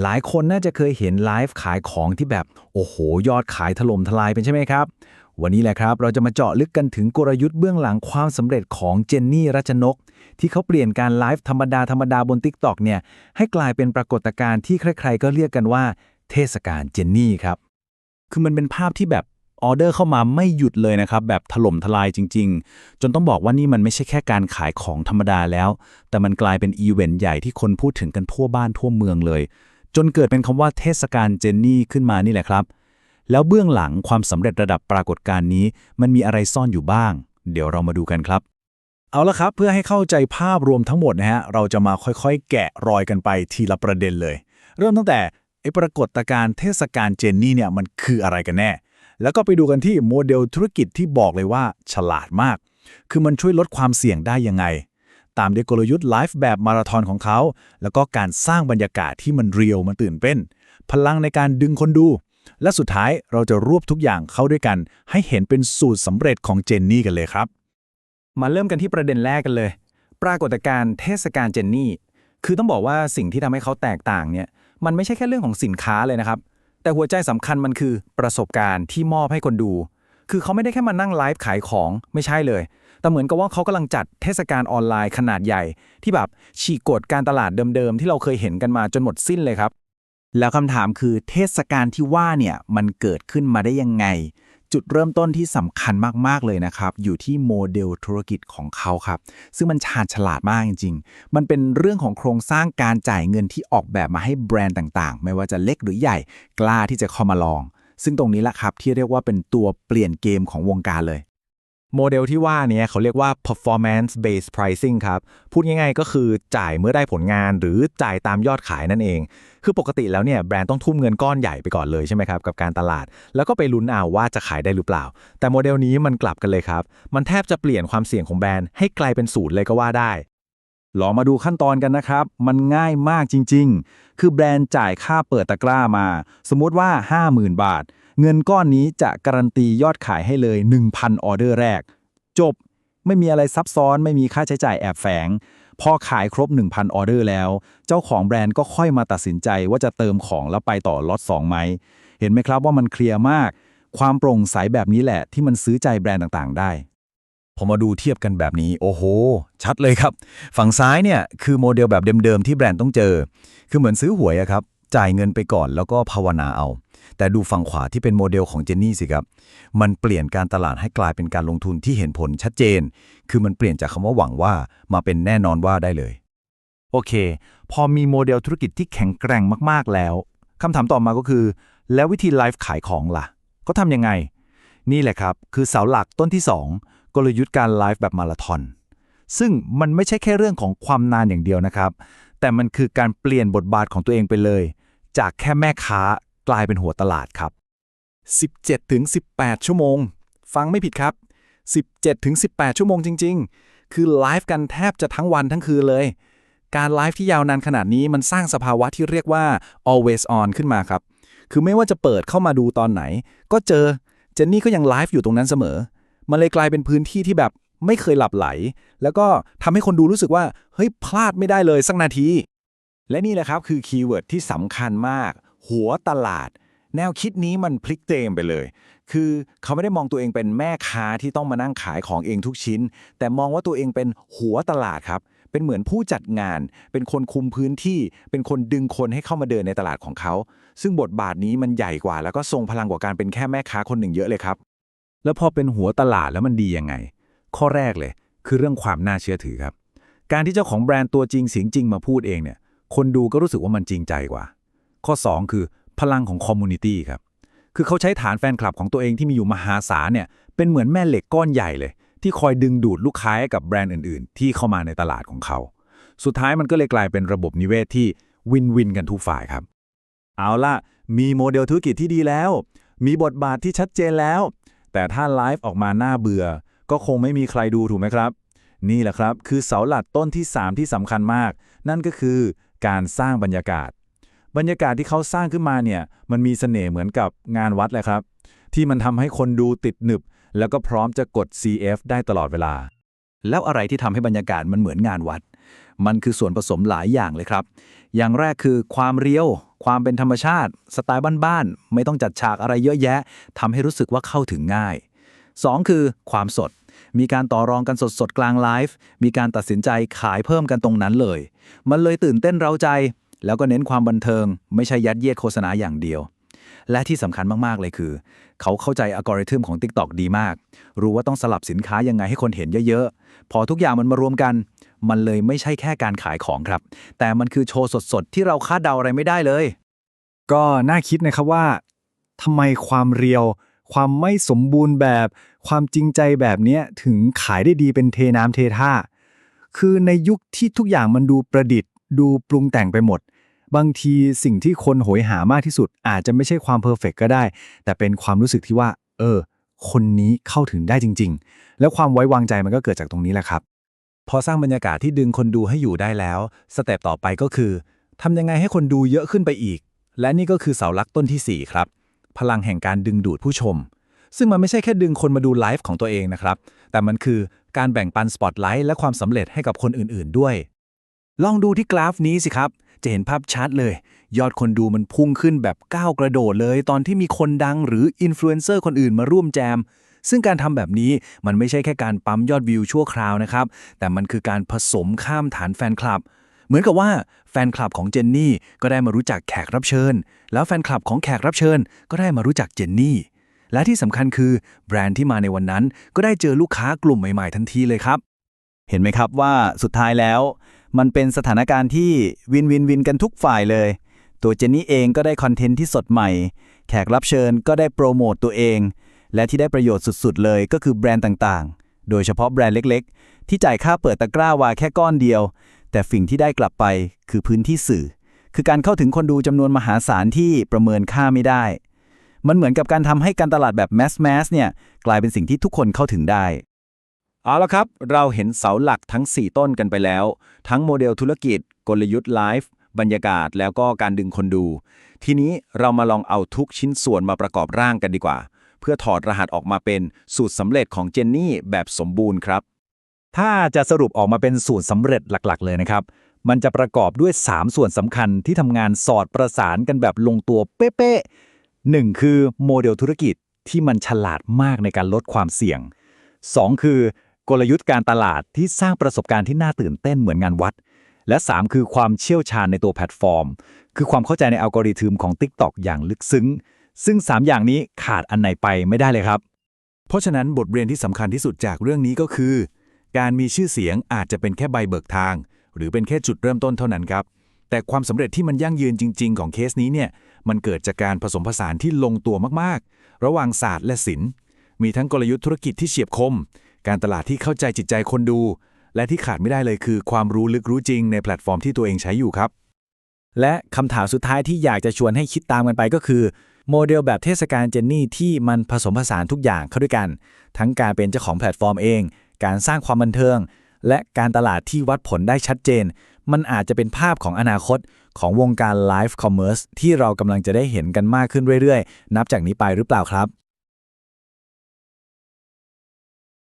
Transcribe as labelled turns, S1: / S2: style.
S1: หลายคนน่าจะเคยเห็นไลฟ์ขายของที่แบบ โอ้โห ยอดขายถล่มทลายเป็นใช่ไหมครับ วันนี้แหละครับเราจะมาเจาะลึกกันถึงกลยุทธ์เบื้องหลังความสำเร็จของเจนนี่รัชนก ที่เขาเปลี่ยนการไลฟ์ธรรมดา ธรรมดาบน t ิ k t o k เนี่ย ให้กลายเป็นปรากฏการณ์ที่ใครๆ ก็เรียกกันว่า เทศกาลเจนนี่ครับ
S2: คือมันเป็นภาพที่แบบออเดอร์เข้ามาไม่หยุดเลยนะครับ แบบถล่มทลายจริง ๆ จนต้องบอกว่านี่มันไม่ใช่แค่การขายของธรรมดาแล้ว แต่มันกลายเป็นอีเวนต์ใหญ่ที่คนพูดถึงกันทั่วบ้านทั่วเมืองเลย จนเกิดเป็นคำว่าเทศกาลเจนนี่ขึ้นมานี่แหละครับ แล้วเบื้องหลังความสำเร็จระดับปรากฏการณ์นี้ มันมีอะไรซ่อนอยู่บ้าง เดี๋ยวเรามาดูกันครับ
S3: เอาละครับเพื่อให้เข้าใจภาพรวมทั้งหมดนะฮะเราจะมาค่อยๆ แกะรอยกันไปทีละประเด็นเลย เริ่มตั้งแต่ไอปรากฏการณ์เทศกาลเจนนี่เนี่ยมันคืออะไรกันแน่ แล้วก็ไปดูกันที่โมเดลธุรกิจที่บอกเลยว่าฉลาดมาก คือมันช่วยลดความเสี่ยงได้ยังไง ตามด้วยกลยุทธ์ไลฟ์แบบมาราธอนของเขา แล้วก็การสร้างบรรยากาศที่มันเรียวมันตื่นเต้น พลังในการดึงคนดู และสุดท้ายเราจะรวบทุกอย่างเข้าด้วยกัน ให้เห็นเป็นสูตรสำเร็จของเจนนี่กันเลยครับ
S1: มาเริ่มกันที่ประเด็นแรกกันเลย ปรากฏการณ์เทศกาลเจนนี่ คือต้องบอกว่าสิ่งที่ทำให้เขาแตกต่างเนี่ย มันไม่ใช่แค่เรื่องของสินค้าเลยนะครับ แต่หัวใจสำคัญมันคือประสบการณ์ที่มอบให้คนดู คือเขาไม่ได้แค่มานั่งไลฟ์ขายของไม่ใช่เลย แต่เหมือนกับว่าเขากำลังจัดเทศกาลออนไลน์ขนาดใหญ่ ที่แบบฉีกกฎการตลาดเดิมๆ ที่เราเคยเห็นกันมาจนหมดสิ้นเลยครับ
S2: แล้วคำถามคือเทศกาลที่ว่าเนี่ยมันเกิดขึ้นมาได้ยังไง จุดเริ่มต้นที่สำคัญมากๆเลยนะครับ อยู่ที่โมเดลธุรกิจของเขาครับ ซึ่งมันชาญฉลาดมากจริง ๆ มันเป็นเรื่องของโครงสร้างการจ่ายเงินที่ออกแบบมาให้แบรนด์ต่างๆ ไม่ว่าจะเล็กหรือใหญ่ กล้าที่จะเข้ามาลอง ซึ่งตรงนี้แหละครับที่เรียกว่าเป็นตัวเปลี่ยนเกมของวงการเลย
S4: โมเดลที่ว่าเนี้เขาเรียกว่า performance based pricing ครับ พูดง่ายๆก็คือจ่ายเมื่อได้ผลงานหรือจ่ายตามยอดขายนั่นเอง คือปกติแล้วเนี่ยแบรนด์ต้องทุ่มเงินก้อนใหญ่ไปก่อนเลยใช่ไหมครับกับการตลาด แล้วก็ไปลุ้นเอาว่าจะขายได้หรือเปล่า แต่โมเดลนี้มันกลับกันเลยครับ มันแทบจะเปลี่ยนความเสี่ยงของแบรนด์ให้กลายเป็นศูนย์เลยก็ว่าได้
S3: ลองมาดูขั้นตอนกันนะครับ มันง่ายมากจริง ๆ คือแบรนด์จ่ายค่าเปิดตะกร้ามา สมมติว่า 50,000 บาท เงินก้อนนี้จะการันตียอดขายให้เลย 1,000 ออเดอร์แรก จบ ไม่มีอะไรซับซ้อน ไม่มีค่าใช้จ่ายแอบแฝง พอขายครบ 1,000 ออเดอร์แล้ว เจ้าของแบรนด์ก็ค่อยมาตัดสินใจว่าจะเติมของแล้วไปต่อล็อต2ไหม เห็นไหมครับว่ามันเคลียร์มาก ความโปร่งใสแบบนี้แหละที่มันซื้อใจแบรนด์ต่างๆ ได้
S1: ผมมาดูเทียบกันแบบนี้ โอ้โห ชัดเลยครับ ฝั่งซ้ายเนี่ยคือโมเดลแบบเดิมๆที่แบรนด์ต้องเจอ คือเหมือนซื้อหวยอะครับจ่ายเงินไปก่อนแล้วก็ภาวนาเอา แต่ดูฝั่งขวาที่เป็นโมเดลของเจนนี่สิครับ มันเปลี่ยนการตลาดให้กลายเป็นการลงทุนที่เห็นผลชัดเจน คือมันเปลี่ยนจากคำว่าหวังว่ามาเป็นแน่นอนว่าได้เลย
S2: โอเค พอมีโมเดลธุรกิจที่แข็งแกร่งมากๆแล้วคำถามต่อมาก็คือ แล้ววิธีไลฟ์ขายของล่ะเขาทำยังไง นี่แหละครับ คือเสาหลักต้นที่2 กลยุทธ์การไลฟ์แบบมาราธอนซึ่งมันไม่ใช่แค่เรื่องของความนานอย่างเดียวนะครับ แต่มันคือการเปลี่ยนบทบาทของตัวเองไปเลย จากแค่แม่ค้ากลายเป็นหัวตลาดครับ
S3: 17-18 ชั่วโมง ฟังไม่ผิดครับ 17-18 ชั่วโมงจริง ๆ คือไลฟ์กันแทบจะทั้งวันทั้งคืนเลย การไลฟ์ที่ยาวนานขนาดนี้มันสร้างสภาวะที่เรียกว่า always on ขึ้นมาครับ คือไม่ว่าจะเปิดเข้ามาดูตอนไหน ก็เจอเจนนี่ก็ยังไลฟ์อยู่ตรงนั้นเสมอ มันเลยกลายเป็นพื้นที่ที่แบบไม่เคยหลับไหล แล้วก็ทำให้คนดูรู้สึกว่า เฮ้ย พลาดไม่ได้เลยสักนาที และนี่แหละครับคือคีย์เวิร์ดที่สำคัญมาก หัวตลาด แนวคิดนี้มันพลิกเตมไปเลย คือเขาไม่ได้มองตัวเองเป็นแม่ค้าที่ต้องมานั่งขายของเองทุกชิ้น แต่มองว่าตัวเองเป็นหัวตลาดครับ เป็นเหมือนผู้จัดงาน เป็นคนคุมพื้นที่ เป็นคนดึงคนให้เข้ามาเดินในตลาดของเขา ซึ่งบทบาทนี้มันใหญ่กว่า แล้วก็ทรงพลังกว่าการเป็นแค่แม่ค้าคนหนึ่งเยอะเลยครับ
S1: แล้วพอเป็นหัวตลาดแล้วมันดียังไง ข้อแรกเลย คือเรื่องความน่าเชื่อถือครับ การที่เจ้าของแบรนด์ตัวจริงเสียงจริงมาพูดเองเนี่ย คนดูก็รู้สึกว่ามันจริงใจกว่า ข้อ 2 คือพลังของคอมมูนิตี้ครับ คือเขาใช้ฐานแฟนคลับของตัวเองที่มีอยู่มหาศาลเนี่ย เป็นเหมือนแม่เหล็กก้อนใหญ่เลย ที่คอยดึงดูดลูกค้าให้กับแบรนด์อื่น ๆ ที่เข้ามาในตลาดของเขา สุดท้ายมันก็เลยกลายเป็นระบบนิเวศที่วินวินกันทุกฝ่ายครับ
S3: เอาล่ะ มีโมเดลธุรกิจที่ดีแล้ว มีบทบาทที่ชัดเจนแล้ว แต่ถ้าไลฟ์ออกมาหน้าเบื่อ ก็คงไม่มีใครดูถูกไหมครับ นี่แหละครับ คือเสาหลักต้นที่ 3 ที่สำคัญมาก นั่นก็คือการสร้างบรรยากาศ บรรยากาศที่เขาสร้างขึ้นมาเนี่ยมันมีเสน่ห์เหมือนกับงานวัดเลยครับ ที่มันทำให้คนดูติดหนึบ แล้วก็พร้อมจะกด CF ได้ตลอดเวลา
S1: แล้วอะไรที่ทำให้บรรยากาศมันเหมือนงานวัด มันคือส่วนผสมหลายอย่างเลยครับ อย่างแรกคือความเรียว ความเป็นธรรมชาติ สไตล์บ้านๆ ไม่ต้องจัดฉากอะไรเยอะแยะทำให้รู้สึกว่าเข้าถึงง่าย 2 คือความสด มีการต่อรองกันสดๆ กลางไลฟ์มีการตัดสินใจขายเพิ่มกันตรงนั้นเลย มันเลยตื่นเต้นเร้าใจ แล้วก็เน้นความบันเทิง ไม่ใช่ยัดเยียดโฆษณาอย่างเดียวและที่สำคัญมาก ๆ เลยคือ เขาเข้าใจอัลกอริทึมของ TikTok ดีมาก รู้ว่าต้องสลับสินค้ายังไงให้คนเห็นเยอะ ๆ พอทุกอย่างมันมารวมกัน มันเลยไม่ใช่แค่การขายของครับ แต่มันคือโชว์สดๆ ที่เราคาดเดาอะไรไม่ได้เลย
S3: ก็น่าคิดนะครับว่าทำไมความเรียว ความไม่สมบูรณ์แบบ ความจริงใจแบบเนี้ยถึงขายได้ดีเป็นเทน้ำเทท่า คือในยุคที่ทุกอย่างมันดูประดิษฐ์ ดูปรุงแต่งไปหมด บางทีสิ่งที่คนโหยหามากที่สุด อาจจะไม่ใช่ความเพอร์เฟกก็ได้ แต่เป็นความรู้สึกที่ว่า เออ คนนี้เข้าถึงได้จริง ๆ แล้วความไว้วางใจมันก็เกิดจากตรงนี้แหละครับ
S1: พอสร้างบรรยากาศที่ดึงคนดูให้อยู่ได้แล้ว สเต็ปต่อไปก็คือทำยังไงให้คนดูเยอะขึ้นไปอีก และนี่ก็คือเสาหลักต้นที่ 4 ครับ พลังแห่งการดึงดูดผู้ชม ซึ่งมันไม่ใช่แค่ดึงคนมาดูไลฟ์ของตัวเองนะครับ แต่มันคือการแบ่งปันสปอตไลท์และความสำเร็จให้กับคนอื่นๆด้วย ลองดูที่กราฟนี้สิครับ จะเห็นภาพชัดเลย ยอดคนดูมันพุ่งขึ้นแบบก้าวกระโดดเลย ตอนที่มีคนดังหรืออินฟลูเอนเซอร์คนอื่นมาร่วมแจม ซึ่งการทำแบบนี้มันไม่ใช่แค่การปั๊มยอดวิวชั่วคราวนะครับ แต่มันคือการผสมข้ามฐานแฟนคลับ เหมือนกับว่าแฟนคลับของเจนนี่ก็ได้มารู้จักแขกรับเชิญ แล้วแฟนคลับของแขกรับเชิญ ก็ได้มารู้จักเจนนี่ และที่สำคัญคือแบรนด์ที่มาในวันนั้นก็ได้เจอลูกค้ากลุ่มใหม่ๆทันทีเลยครับ
S2: เห็นไหมครับว่าสุดท้ายแล้ว มันเป็นสถานการณ์ที่วินวินวินกันทุกฝ่ายเลย ตัวเจนนี่เองก็ได้คอนเทนต์ที่สดใหม่ แขกรับเชิญก็ได้โปรโมตตัวเอง และที่ได้ประโยชน์สุดๆ เลยก็คือแบรนด์ต่างๆ โดยเฉพาะแบรนด์เล็กๆ ที่จ่ายค่าเปิดตะกร้าวาแค่ก้อนเดียว แต่สิ่งที่ได้กลับไปคือพื้นที่สื่อ คือการเข้าถึงคนดูจำนวนมหาศาลที่ประเมินค่าไม่ได้ มันเหมือนกับการทำให้การตลาดแบบแมสแมสเนี่ยกลายเป็นสิ่งที่ทุกคนเข้าถึงได้
S1: เอาละครับ เราเห็นเสาหลักทั้ง 4 ต้นกันไปแล้ว ทั้งโมเดลธุรกิจ กลยุทธ์ไลฟ์บรรยากาศแล้วก็การดึงคนดู ทีนี้เรามาลองเอาทุกชิ้นส่วนมาประกอบร่างกันดีกว่า เพื่อถอดรหัสออกมาเป็นสูตรสำเร็จของเจนนี่แบบสมบูรณ์ครับ
S3: ถ้าจะสรุปออกมาเป็นสูตรสำเร็จหลักๆ เลยนะครับ มันจะประกอบด้วย 3 ส่วนสำคัญที่ทำงานสอดประสานกันแบบลงตัวเป๊ะๆหนึ่งคือโมเดลธุรกิจที่มันฉลาดมากในการลดความเสี่ยง 2 คือกลยุทธ์การตลาดที่สร้างประสบการณ์ที่น่าตื่นเต้นเหมือนงานวัด และ 3 คือความเชี่ยวชาญในตัวแพลตฟอร์ม คือความเข้าใจในอัลกอริทึมของ TikTok อย่างลึกซึ้ง ซึ่ง 3 อย่างนี้ขาดอันไหนไปไม่ได้เลยครับ
S1: เพราะฉะนั้นบทเรียนที่สำคัญที่สุดจากเรื่องนี้ก็คือ การมีชื่อเสียงอาจจะเป็นแค่ใบเบิกทาง หรือเป็นแค่จุดเริ่มต้นเท่านั้นครับแต่ความสำเร็จที่มันยั่งยืนจริง ๆ ของเคสนี้เนี่ยมันเกิดจากการผสมผสานที่ลงตัวมากๆ ระหว่างศาสตร์และศิลป์ มีทั้งกลยุทธ์ธุรกิจที่เฉียบคม การตลาดที่เข้าใจจิตใจคนดู และที่ขาดไม่ได้เลยคือ ความรู้ลึกรู้จริงในแพลตฟอร์มที่ตัวเองใช้อยู่ครับ
S3: และคำถามสุดท้ายที่อยากจะชวนให้คิดตามกันไปก็คือ โมเดลแบบเทศกาลเจนนี่ที่มันผสมผสานทุกอย่างเข้าด้วยกัน ทั้งการเป็นเจ้าของแพลตฟอร์มเอง การสร้างความบันเทิง และการตลาดที่วัดผลได้ชัดเจน มันอาจจะเป็นภาพของอนาคตของวงการไลฟ์คอมเมอร์สที่เรากำลังจะได้เห็นกันมากขึ้นเรื่อยๆ นับจากนี้ไปหรือเปล่าครับ